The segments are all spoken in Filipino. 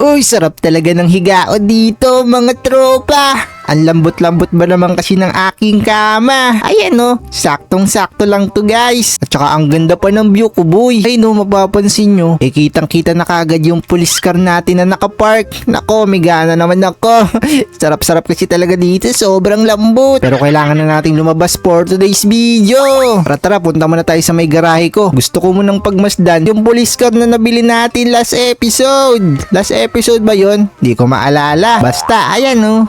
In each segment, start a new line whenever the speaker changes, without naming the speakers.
Uy, sarap talaga ng higao dito, mga tropa. Ang lambot-lambot ba naman kasi ng aking kama? Ayan no, saktong-sakto lang to guys. At saka ang ganda pa ng view ko boy. Ay no, mapapansin nyo. Eh kitang-kita na kagad yung police car natin na nakapark. Nako, may gana naman ako. Sarap-sarap kasi talaga dito, sobrang lambot. Pero kailangan na nating lumabas for today's video. Tara tara, punta muna tayo sa may garahe ko. Gusto ko munang pagmasdan yung police car na nabili natin last episode. Last episode ba yon? Di ko maalala. Basta, ayan no.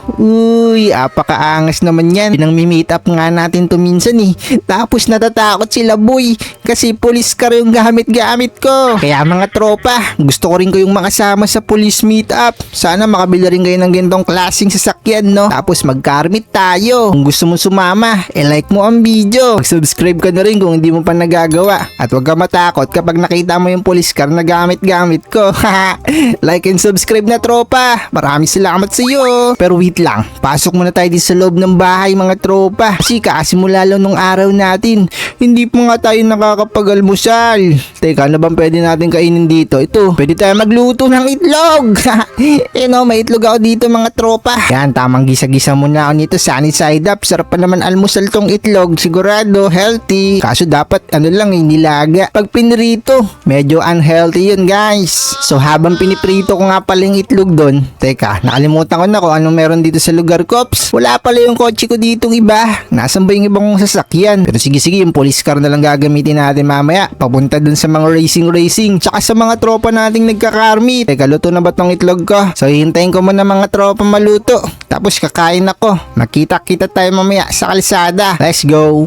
Uy, apakaangas naman yan. Pinang-meet up nga natin to minsan eh. Tapos natatakot sila boy. Kasi police car yung gamit-gamit ko. Kaya mga tropa, gusto ko rin kayong makasama sa police meet up. Sana makabili rin kayo ng ganitong klaseng sasakyan no. Tapos mag-carmit tayo. Kung gusto mo sumama, e-like mo ang video. Mag-subscribe ka na rin kung hindi mo pa nagagawa. At huwag ka matakot kapag nakita mo yung police car na gamit-gamit ko. like and subscribe na tropa. Maraming salamat sa iyo. Pero wait lang, pasok muna tayo dito sa loob ng bahay mga tropa. Kasi kakasimula lang nung araw natin. Hindi pa nga tayo nakakapag-almusal. Teka, ano bang pwede natin kainin dito? Ito, pwede tayo magluto ng itlog. eh no, may itlog ako dito mga tropa. Yan, tamang gisa-gisa muna ako nito. Sunny side up. Sarap pa naman almusal tong itlog. Sigurado, healthy. Kaso dapat, ano lang, eh, nilaga. Pag pinrito, medyo unhealthy yun guys. So habang piniprito ko nga pala yung itlog doon, teka, nakalimutan ko na kung anong meron dito sa lugar cops. Wala pala yung kotse ko ditong iba. Nasaan ba yung ibang sasakyan? Pero sige sige, yung police car na lang gagamitin natin mamaya. Papunta dun sa mga racing racing. Tsaka sa mga tropa nating nagkakarmit. Teka, luto na ba tong itlog ko? So hintayin ko muna mga tropa maluto. Tapos kakain ako. Makita-kita tayo mamaya sa kalsada. Let's go!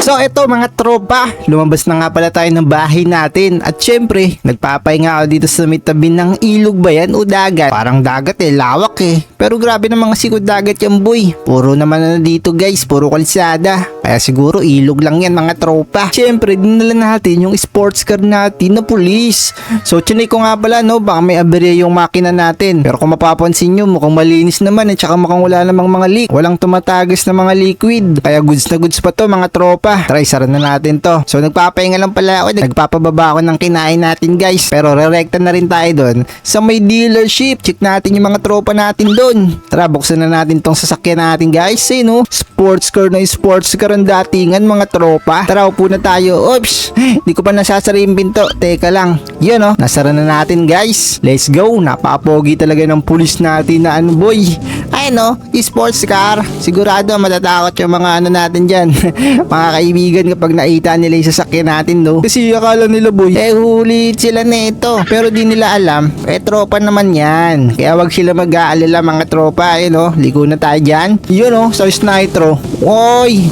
So eto mga tropa, lumabas na nga pala tayo ng bahay natin at syempre nagpapahinga ako dito sa may tabi ng ilog ba yan o dagat? Parang dagat eh, lawak eh. Pero grabe na mga sikod dagat yan boy. Puro naman na dito guys, puro kalsada. Kaya siguro ilog lang yan mga tropa. Syempre dinala natin yung sports car natin na pulis. So chinay ko nga pala no, baka may aberya yung makina natin. Pero kung mapapansin nyo, mukhang malinis naman eh, tsaka mukhang wala namang mga leak. Walang tumatagas na mga liquid. Kaya goods na goods pa to mga tropa. Try, sara na natin to. So nagpapahinga lang pala ako. Nagpapababa ako ng kinain natin guys. Pero re-recta na rin tayo doon. Sa may dealership, check natin yung mga tropa natin doon. Tara, buksan na natin tong sasakyan natin guys. Eh no, sports car na sports car ang datingan mga tropa. Tara, upo na tayo. Oops, di ko pa nasasara yung pinto. Teka lang. Yun no, nasara na natin guys. Let's go. Napapogi talaga ng pulis natin na ano boy. Ay no, sports car. Sigurado matatakot yung mga ano natin dyan. mga kaibigan kapag nakita nila yung sasakyan natin no. Kasi akala nila boy, eh huli sila nito. Pero di nila alam, eh tropa naman yan. Kaya wag sila mag-aalala mga tropa eh no. Ligo na tayo dyan. Yun no, sa Nitro. Oy,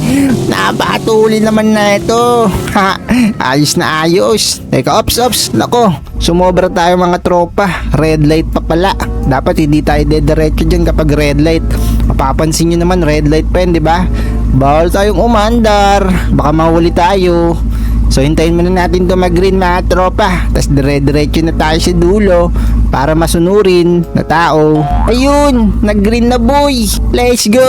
napatuli naman na ito. Ha, ayos na ayos. Teka, ops, ops. Nako, sumobra tayo mga tropa. Red light pa pala. Dapat hindi tayo dediretso dyan kapag red light. Mapapansin nyo naman, red light pa yun, di ba? Bawal tayong umandar. Baka mahuli tayo. So hintayin muna natin to mag-green mga tropa. Tapos dire-diretso na tayo sa dulo para masunurin na tao. Ayun, nag-green na boy. Let's go!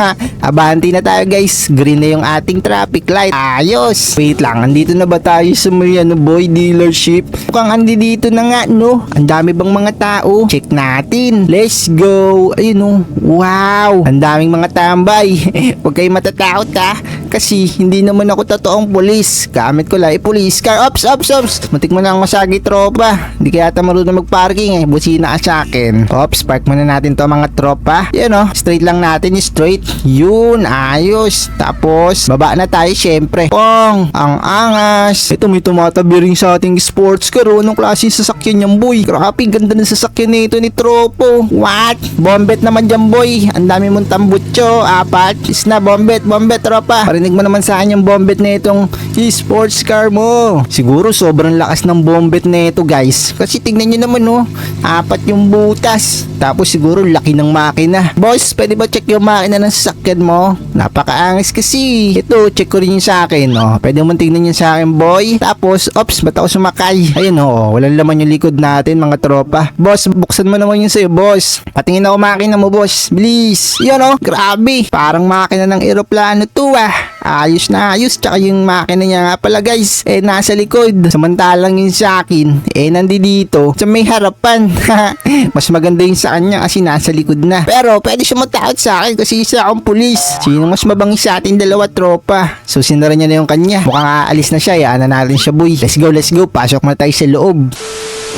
Ha, abanti na tayo guys. Green na yung ating traffic light. Ayos! Wait lang, andito na ba tayo sa may ano boy dealership? Mukhang andi dito na nga no. Ang dami bang mga tao? Check natin. Let's go! Ayun no. Wow! Ang daming mga tambay. Huwag kayong matatakot ha. Kasi hindi naman ako totoong pulis. Gamit ko lang eh, police car. Ops, ops, ops. Muntik mo na ang masagi tropa. Hindi kaya ata marunong mag-parking eh. Busina ka sa akin. Ops, park muna natin to mga tropa. Yan o, straight lang natin. Straight. Yun, ayos. Tapos, baba na tayo syempre. Pong, ang angas. Ito may tumatabi rin sa ating sports car. oh. Anong klaseng sasakyan yan boy? Grabe, ganda ng sasakyan nito ni Tropo. What? Bombet naman dyan boy. Ang dami mong tambutso. Apat. Is na, bombet, bombet tropa. Parinig mo naman sa akin yung bombet na itong sports car mo. Siguro sobrang lakas ng bombet na ito guys. Kasi tignan nyo naman oh. Apat yung butas. Tapos siguro laki ng makina. Boss, pwede ba check yung makina ng sasakyan mo? Napakaangas kasi. Ito, check ko rin yung sa akin oh. Pwede mo tignan yung sa akin boy. Tapos, ops, ba't ako sumakay? Ayun oh, walang laman yung likod natin mga tropa. Boss, buksan mo naman yun sa'yo boss. Patingin ako makina mo boss. Bilis. Yun oh, grabe. Parang makina ng eroplano to ah. Ayos na ayos. Tsaka yung makina niya nga pala guys, eh nasa likod. Samantalang yung sa akin, eh nandi dito sa may harapan. Mas maganda yung sa kanya kasi nasa likod na. Pero pwede siya matakot sa akin kasi isa akong pulis. Sino mas mabangis sa ating dalawa tropa? So sinara niya na yung kanya. Mukhang aalis na siya. Yaan na natin siya boy. Let's go, let's go. Pasok na tayo sa loob.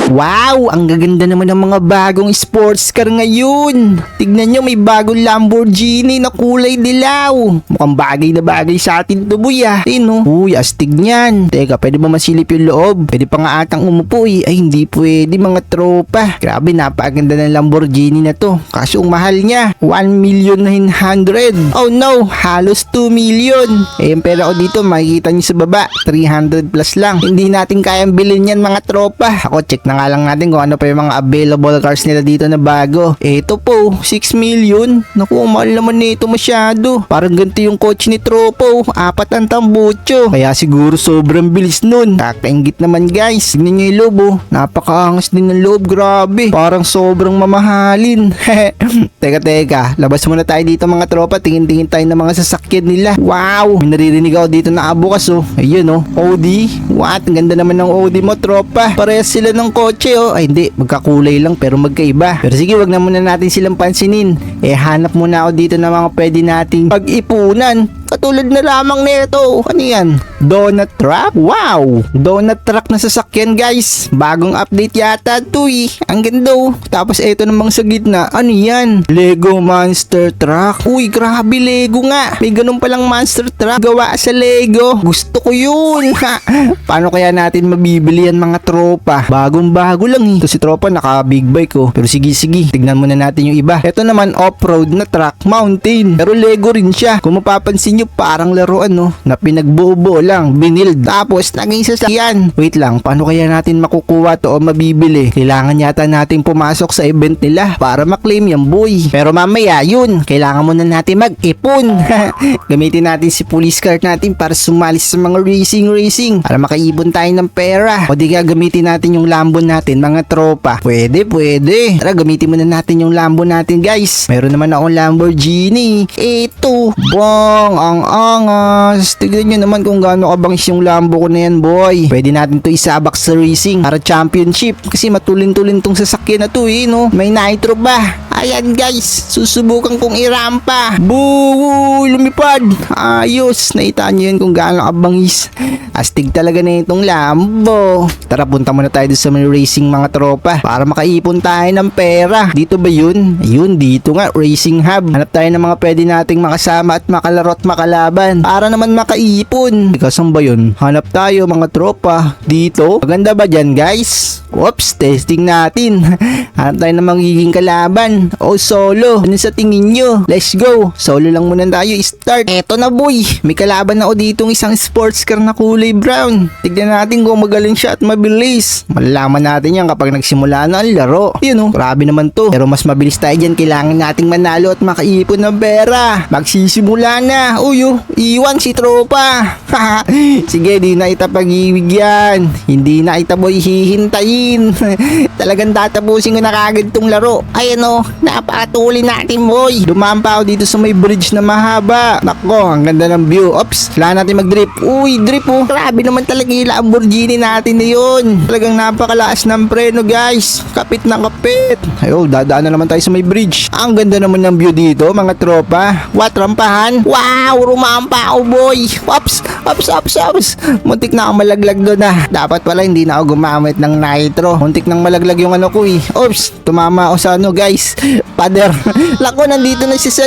Wow! Ang gaganda naman ng mga bagong sports car ngayon. Tignan nyo, may bagong Lamborghini na kulay dilaw. Mukhang bagay na bagay sa atin to boy ah. Ayun oh. Uy, astig niyan. Teka, pwede ba masilip yung loob? Pwede pa nga atang umupo eh. Ay, hindi pwede mga tropa. Grabe, napakaganda ng Lamborghini na to. Kaso ang mahal niya, 1 million 900. Oh no, halos 2 million. Eh, yung pera ko dito, makikita nyo sa baba, 300 plus lang. Hindi natin kayang bilhin yan mga tropa. Ako, check na natin kung ano pa yung mga available cars nila dito na bago. Ito po, 6 million. Naku, mahal naman nito masyado. Parang ganito yung coach ni Tropo. Apat ang tambucho. Kaya siguro sobrang bilis nun. Kakaingit naman guys. Tignan nyo yung loob oh. Napakaangas din ng loob. Grabe. Parang sobrang mamahalin. teka, teka. Labas muna tayo dito mga tropa. Tingin-tingin tayo ng mga sasakyan nila. Wow. May naririnig ako dito na abukas oh. Ayun oh. Audi. What? Ang ganda naman ng Audi mo tropa. Parehas sila ng kotse oh. Ay hindi. Magkakulay lang pero magkaiba. Pero sige, wag na muna natin silang pansinin. Eh hanap muna ako dito ng mga pwede nating pag-ipunan. Katulad na lamang nito. Ano yan? Donut truck? Wow! Donut truck na sasakyan guys. Bagong update yata to eh. Ang ganda oh. Tapos eto namang sa gitna. Ano yan? Lego Monster Truck. Uy, grabe Lego nga. May ganun palang Monster Truck gawa sa Lego. Gusto ko yun. Paano kaya natin mabibili yan mga tropa? Bagong bago lang eh. Ito si tropa naka big bike oh. Pero sige sige. Tignan muna natin yung iba. Ito naman off-road na truck mountain. Pero Lego rin siya. Kung mapapansin nyo parang laruan no. Na pinagbubo lang. Binild. Tapos naging sasakyan. Wait lang. Paano kaya natin makukuha to o mabibili? Kailangan yata natin pumasok sa event nila para maklaim yung boy. Pero mamaya yun. Kailangan muna natin mag-ipon. Gamitin natin si police card natin para sumali sa mga racing racing. Para makaibon tayo ng pera. O di kaya gamitin natin yung Lambo natin mga tropa. Pwede, pwede. Tara gamitin muna natin yung Lambo natin guys. Meron naman akong Lamborghini. Ito. Bong, ang angas. Tignan nyo naman kung gaano kabangis yung Lambo ko na yan boy. Pwede natin to isabak sa racing para championship. Kasi matulin-tulin tong sasakyan na to eh no. May nitro ba? Ayan guys, susubukan kong irampa. Boo! Lumipad! Ayos! Naita nyo yun kung gaano kabangis. Astig talaga na itong Lambo. Tara, punta muna tayo sa may racing mga tropa para makaipon tayo ng pera. Dito ba yun? Ayun, dito nga, racing hub. Hanap tayo ng mga pwede nating makasama at makalaro at makalaban para naman makaipon. Ikaw, ba yun? Hanap tayo mga tropa. Dito? Maganda ba dyan guys? Whoops, testing natin. Hanap tayo ng magiging kalaban. O solo. Ano sa tingin nyo? Let's go. Solo lang muna tayo. Start. Eto na boy. May kalaban ako ditong isang sports car na kulay brown. Tignan natin kung magaling siya at mabilis. Malalaman natin yan kapag nagsimula na ang laro. Yun oh. Grabe naman to. Pero mas mabilis tayo dyan. Kailangan nating manalo at makaipon ng pera. Magsisimula na. Uy oh. Iwan si tropa. Sige, di na ita pag-ibig yan. Hindi na ita boy hihintayin. Talagang tatapusin ko na kagad tong laro. Ayan o, napakatuli natin boy. Dumaan pa ako dito sa may bridge na mahaba. Nako, ang ganda ng view. Ops, kailangan natin mag-drip. Uy, drip oh. Grabe naman talaga yung Lamborghini natin na yun. Talagang napakalaas ng preno guys. Kapit na kapit. Ayo, dadaan na naman tayo sa may bridge. Ang ganda naman ng view dito mga tropa. What, rampahan? Wow, rumampa ako boy. Ops, ops, ops, ops. Muntik na ako malaglag doon ah. Dapat pala hindi na ako gumamit ng nitro. Muntik nang malaglag yung ano ko eh. Oops, tumama ako sa ano guys. Pader. Lako, nandito na siya sa.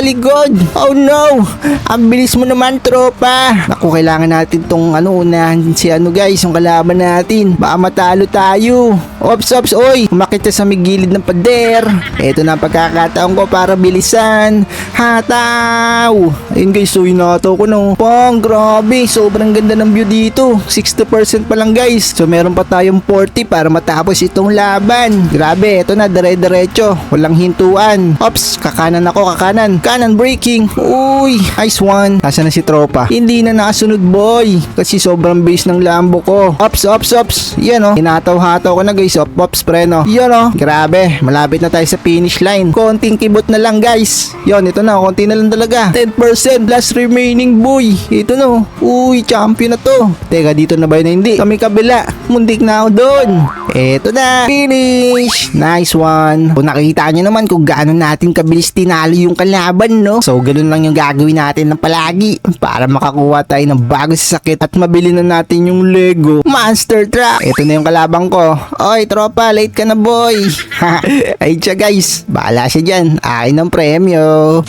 Oh no. Ang bilis mo naman tropa. Naku, kailangan natin tong ano unahan si ano guys, yung kalaban natin. Baka matalo tayo. Ops, ops, oy. Umakit siya sa may gilid ng pader. Ito na ang pagkakataon ko para bilisan. Hataw. Ayun guys, so inato ko no. Pang, grabe. Sobrang ganda ng view dito. 60% pa lang guys. So meron pa tayong 40 para matapos itong laban. Grabe, ito na dire-diretso. Walang hintuan. Ops, kakanan ako, kakanan. Kanan breaking. Uy, nice one. Nasaan na si tropa? Hindi na nakasunod boy. Kasi sobrang base ng Lambo ko. Ops, ops, ops. Yan oh. Hinataw-hataw ko na guys. Op, ops, preno. Yan oh. Grabe, malapit na tayo sa finish line. Konting kibot na lang guys. Yon, ito na. Konti na lang talaga. 10% last remaining boy. Ito no. Uy, champion na to. Teka, dito na ba yun? Hindi. Kami kabila. Mundik na ako doon. Ito na. Finish. Nice one. Kung nakita nyo naman kung gaano natin kabilis tinalo yung kalaban, no? So, ganun lang yung gagawin natin ng palagi para makakuha tayo ng bagong sasakit at mabili na natin yung Lego Monster Truck. Ito na yung kalabang ko. Oy, tropa, late ka na boy. Ay siya guys, bahala siya dyan. Akin ng premyo.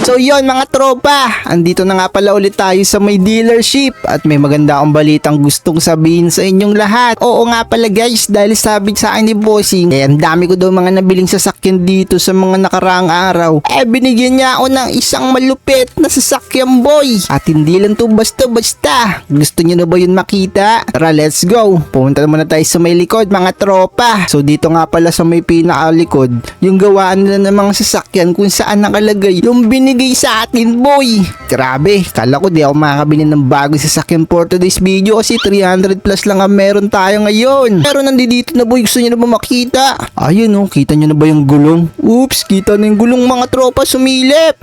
So yon mga tropa, andito na nga pala ulit tayo sa may dealership at may maganda akong balitang gustong sabihin sa inyong lahat. Oo nga pala guys, dahil sabi sa akin ni Bossing, eh ang dami ko daw mga nabiling sasakyan dito sa mga nakaraang araw. Eh binigyan niya ako ng isang malupit na sasakyan boy. At hindi lang to basta-basta. Gusto niyo na ba yun makita? Tara let's go. Pumunta muna tayo sa may likod mga tropa. So dito nga pala sa may pinakalikod, yung gawaan nila ng mga sasakyan kung saan nakalagay yung binigay sa atin boy. Grabe, kala ko di ako makakabili ng bagong sasakyan for today's video kasi 300 plus lang ang meron tayo ngayon. Pero nandito na boy, gusto niyo na ba makita? Ayun oh, kita niyo na ba yung gulong? Oops, kita na yung gulong mga tropa sumilip.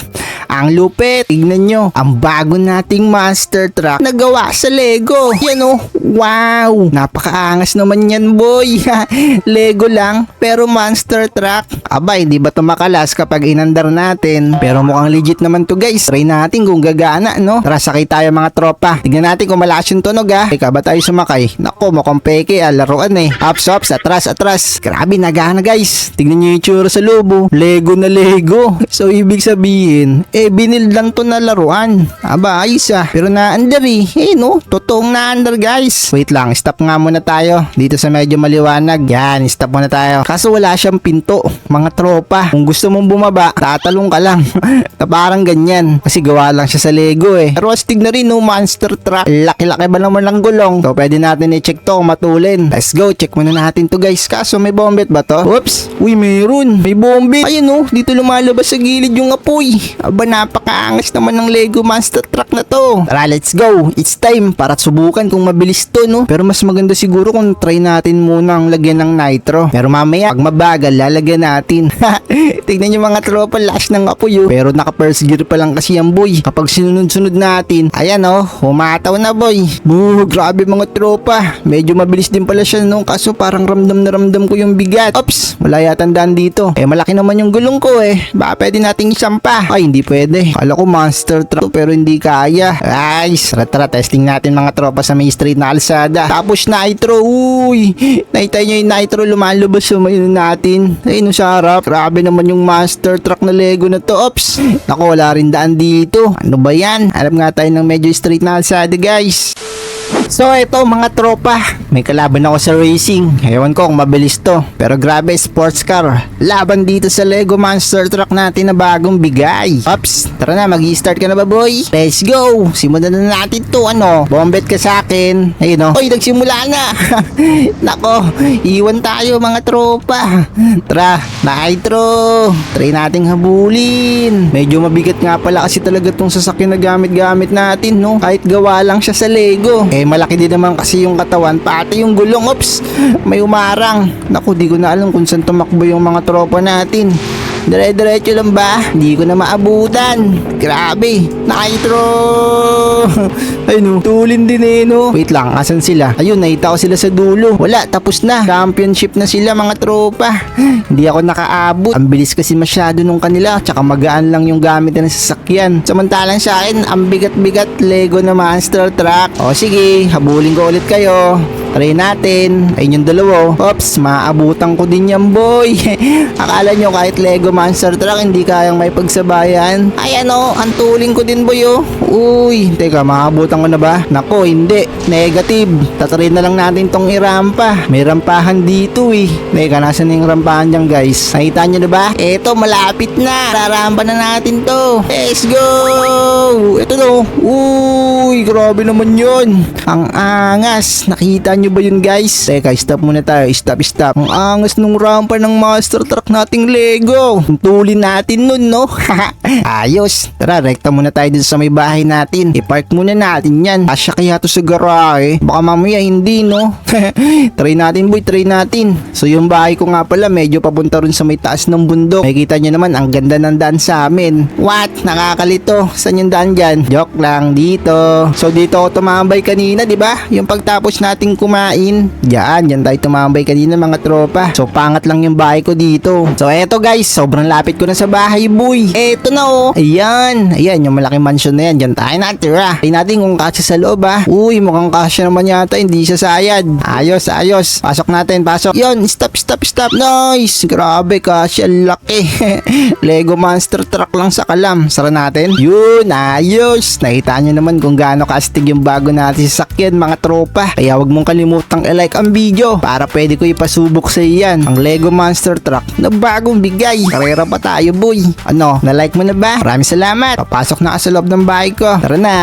Ang lupit, tignan nyo, ang bago nating monster truck na gawa sa Lego. Yan oh, wow, napakaangas naman yan boy. Lego lang, pero monster truck. Abay, di ba tumakalas kapag inandar natin? Pero mukhang legit naman to guys. Try natin kung gagana, no? Tara, sakay tayo mga tropa. Tignan natin kung malakas yung tunog ah. Teka, ba tayo sumakay? Nako, mukhang peke ah, laruan eh. Ups, ups, atras, atras. Grabe, nagana guys. Tignan nyo yung tsura sa lubo. Lego na Lego. So, ibig sabihin, eh, binil lang to na laruan. Aba, ayos ah. Pero na-under eh. Eh, no? Totoong na-under guys. Wait lang, stop nga muna tayo. Dito sa medyo maliwanag. Yan, stop muna tayo. Kaso wala siyang pinto. Mga tropa. Kung gusto mong bumaba, tatalong ka lang. na parang ganyan. Kasi gawa lang siya sa Lego eh. Pero astig na rin no, monster truck. Laki-laki ba naman ng gulong? So, pwede natin i-check to matulin. Let's go, check muna natin to guys. Kaso may bombet ba to? Oops, uy meron. May bombet. Ayun oh, dito lumalabas sa gilid yung apoy. Aba, napakaangas naman ng Lego monster truck na to. Tara, let's go. It's time para subukan kung mabilis to no. Pero mas maganda siguro kung try natin munang lagyan ng nitro. Pero mamaya, pag mabagal, lalagyan natin. Tignan nyo mga tropa, lash ng apoy oh. Pero naka first pa lang kasi yan boy. Kapag sinunod-sunod natin, ayan oh, humataw na boy. Boo, grabe mga tropa. Medyo mabilis din pala siya no, kaso parang ramdam na ramdam ko yung bigat. Ops, wala yata tandaan dito. Eh malaki naman yung gulong ko eh. Baka pwede nating isampa. Ay, hindi pwede. Kala ko monster truck pero hindi kaya. Ay, tara testing natin mga tropa sa may street na kalsada. Tapos nitro, uy. Nakita nyo yung nitro lumalabas sa natin. Ay, no sa harap. Grabe naman yung monster truck na Lego na to. Ops, Naku, wala rin daan dito. Ano ba yan? Alam nga tayo ng medyo straight na kalsada guys. So ito mga tropa, may kalaban ako sa racing. Ewan ko kung mabilis to. Pero grabe, sports car. Laban dito sa Lego Monster Truck natin na bagong bigay. Ops, tara na, mag start ka na ba boy? Let's go! Simulan na natin to ano. Bombet ka sa akin. Ayun o. Oy, nagsimula na. Nako, iwan tayo mga tropa. Tara, nitro. Try nating habulin. Medyo mabigat nga pala kasi talaga tong sasakyan na gamit-gamit natin no. Kahit gawa lang siya sa Lego. Eh malaki din naman kasi yung katawan pati yung gulong. Ops, may umarang. Naku, di ko na alam kung saan tumakbo yung mga tropa natin. Dire-diretso lang ba? Hindi ko na maabutan. Grabe. Nitro! Ay no, tulin din eh no. Wait lang, asan sila? Ayun, nakita ko sila sa dulo. Wala, tapos na. Championship na sila mga tropa. Hindi ako nakaabot. Ang bilis kasi masyado nung kanila. Tsaka magaan lang yung gamit ng sasakyan. Samantalang sa akin, ang bigat-bigat Lego na monster truck. O sige, habulin ko ulit kayo. Try natin. Ayun yung dalawa. oh. Oops, maabutan ko din yan boy. Akala nyo kahit Lego Monster Truck hindi kayang may pagsabayan. Ay ano, ang tuling ko din boy oh. Uy, teka, maabutan ko na ba? Nako, hindi. Negative. Tatry na lang natin tong irampa. May rampahan dito eh. Teka, nasan yung rampahan dyan guys? Nakita nyo na ba? Eto, malapit na. Rarampa na natin to. Let's go! Ito no. Uy, grabe naman yun. Ang angas. Nakita nyo ba yun guys? Teka, stop muna tayo. Stop, stop. Ang angas nung rampa ng monster truck nating Lego. Ang tulin natin nun, no? Ayos. Tara, rekta muna tayo dun sa may bahay bahay natin. I-park muna natin yan. Asya kaya to sa garahe. Baka mamaya hindi no. try natin boy, try natin. So yung bahay ko nga pala medyo papunta rin sa may taas ng bundok. Makikita nyo naman ang ganda ng daan sa amin. What? Nakakalito. Saan yung daan dyan? Joke lang dito. So dito ako tumambay kanina, di ba? Yung pagtapos nating kumain. Diyan, diyan tayo tumambay kanina mga tropa. So pangat lang yung bahay ko dito. So eto guys, sobrang lapit ko na sa bahay boy. Eto na oh. Ayan, ayan yung malaking mansion na yan. Diyan tayo natira. Tingnan natin kung kasya sa loob ah. Uy, mukhang kasya naman yata. Hindi siya sayad. Ayos, ayos. Pasok natin, pasok. Yon, stop, stop, stop. Nice. Grabe, kasya. Laki. Lego monster truck lang sa kalam. Sara natin. Yun, ayos. Nakita nyo naman kung gaano kastig yung bago natin sasakyan mga tropa. Kaya wag mong kalimutang i-like ang video para pwede ko ipasubok sa iyan ang Lego Monster Truck na bagong bigay. Karera pa tayo boy. Ano, na-like mo na ba? Maraming salamat. Papasok na ka sa loob ng bahay ko. Tara na.